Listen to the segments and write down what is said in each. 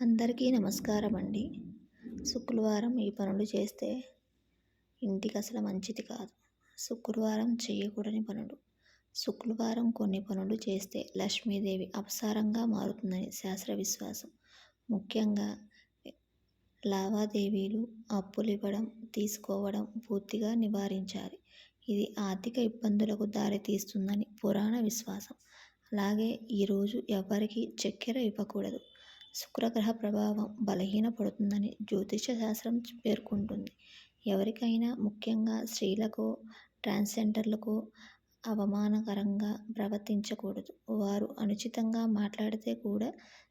అందరికీ నమస్కారం అండి శుక్రవారం ఈ పనులు చేస్తే ఇంటికి అసలు మంచిది కాదు. శుక్రవారం చేయకూడని పనులు. శుక్రవారం కొన్ని పనులు చేస్తే లక్ష్మీదేవి అపసారంగా మారుతుందని శాస్త్ర విశ్వాసం. ముఖ్యంగా లావాదేవీలు అప్పులు ఇవ్వడం తీసుకోవడం పూర్తిగా నివారించాలి. ఇది ఆర్థిక ఇబ్బందులకు దారితీస్తుందని పురాణ విశ్వాసం. అలాగే ఈరోజు ఎవరికి చక్కెర ఇవ్వకూడదు. శుక్రగ్రహ ప్రభావం బలహీనపడుతుందని జ్యోతిష శాస్త్రం పేర్కొంటుంది. ఎవరికైనా ముఖ్యంగా స్త్రీలకు ట్రాన్స్జెండర్లకు అవమానకరంగా ప్రవర్తించకూడదు. వారు అనుచితంగా మాట్లాడితే కూడా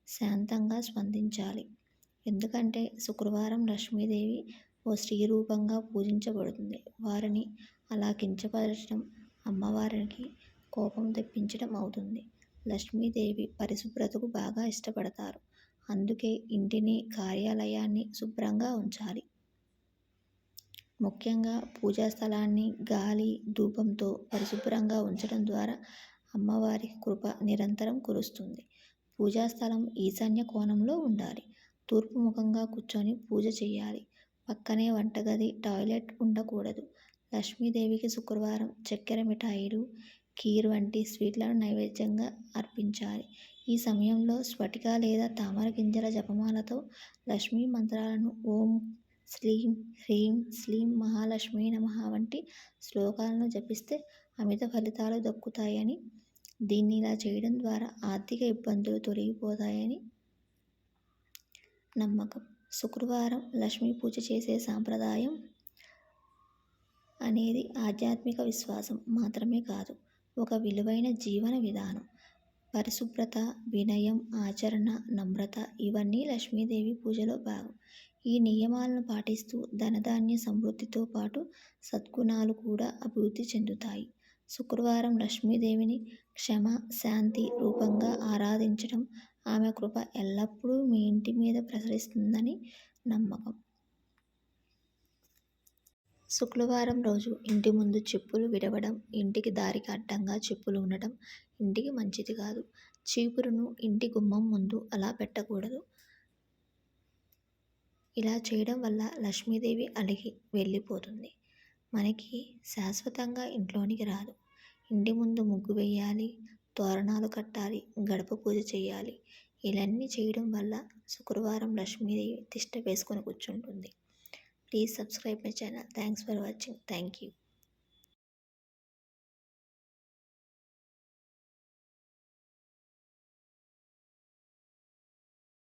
శాంతంగా స్పందించాలి. ఎందుకంటే శుక్రవారం లక్ష్మీదేవి ఓ స్త్రీ రూపంగా పూజించబడుతుంది. వారిని అలా కించపరచడం అమ్మవారికి కోపం తెప్పించడం అవుతుంది. లక్ష్మీదేవి పరిశుభ్రతకు బాగా ఇష్టపడతారు. అందుకే ఇంటిని కార్యాలయాన్ని శుభ్రంగా ఉంచాలి. ముఖ్యంగా పూజా స్థలాన్ని గాలి ధూపంతో పరిశుభ్రంగా ఉంచడం ద్వారా అమ్మవారి కృప నిరంతరం కురుస్తుంది. పూజా స్థలం ఈశాన్య కోణంలో ఉండాలి. తూర్పు ముఖంగా కూర్చొని పూజ చేయాలి. పక్కనే వంటగది టాయిలెట్ ఉండకూడదు. లక్ష్మీదేవికి శుక్రవారం చక్కెర మిఠాయిలు కీర్ వంటి స్వీట్లను నైవేద్యంగా అర్పించాలి. ఈ సమయంలో స్ఫటిక లేదా తామర గింజల జపమాలతో లక్ష్మీ మంత్రాలను ఓం శ్రీం హ్రీం శ్లీం మహాలక్ష్మీ నమ వంటి శ్లోకాలను జపిస్తే అమిత ఫలితాలు దక్కుతాయని దీన్ని ఇలా చేయడం ద్వారా ఆర్థిక ఇబ్బందులు తొలగిపోతాయని నమ్మకం. శుక్రవారం లక్ష్మీ పూజ చేసే సాంప్రదాయం అనేది ఆధ్యాత్మిక విశ్వాసం మాత్రమే కాదు ఒక విలువైన జీవన విధానం. పరిశుభ్రత వినయం ఆచరణ నమ్రత ఇవన్నీ లక్ష్మీదేవి పూజలో భాగం. ఈ నియమాలను పాటిస్తూ ధనధాన్య సమృద్ధితో పాటు సద్గుణాలు కూడా అభివృద్ధి చెందుతాయి. శుక్రవారం లక్ష్మీదేవిని క్షమ శాంతి రూపంగా ఆరాధించడం ఆమె కృప ఎల్లప్పుడూ మీ ఇంటి మీద ప్రసరిస్తుందని నమ్మకం. శుక్రవారం రోజు ఇంటి ముందు చెప్పులు విడవడం ఇంటికి దారికి అడ్డంగా చెప్పులు ఉండటం ఇంటికి మంచిది కాదు. చీపురును ఇంటి గుమ్మం ముందు అలా పెట్టకూడదు. ఇలా చేయడం వల్ల లక్ష్మీదేవి అలిగి వెళ్ళిపోతుంది. మనకి శాశ్వతంగా ఇంట్లోనికి రాదు. ఇంటి ముందు ముగ్గు వేయాలి తోరణాలు కట్టాలి గడప పూజ చేయాలి. ఇలాన్నీ చేయడం వల్ల శుక్రవారం లక్ష్మీదేవి తిష్ట వేసుకొని కూర్చుంటుంది. Please subscribe my channel thanks for watching thank you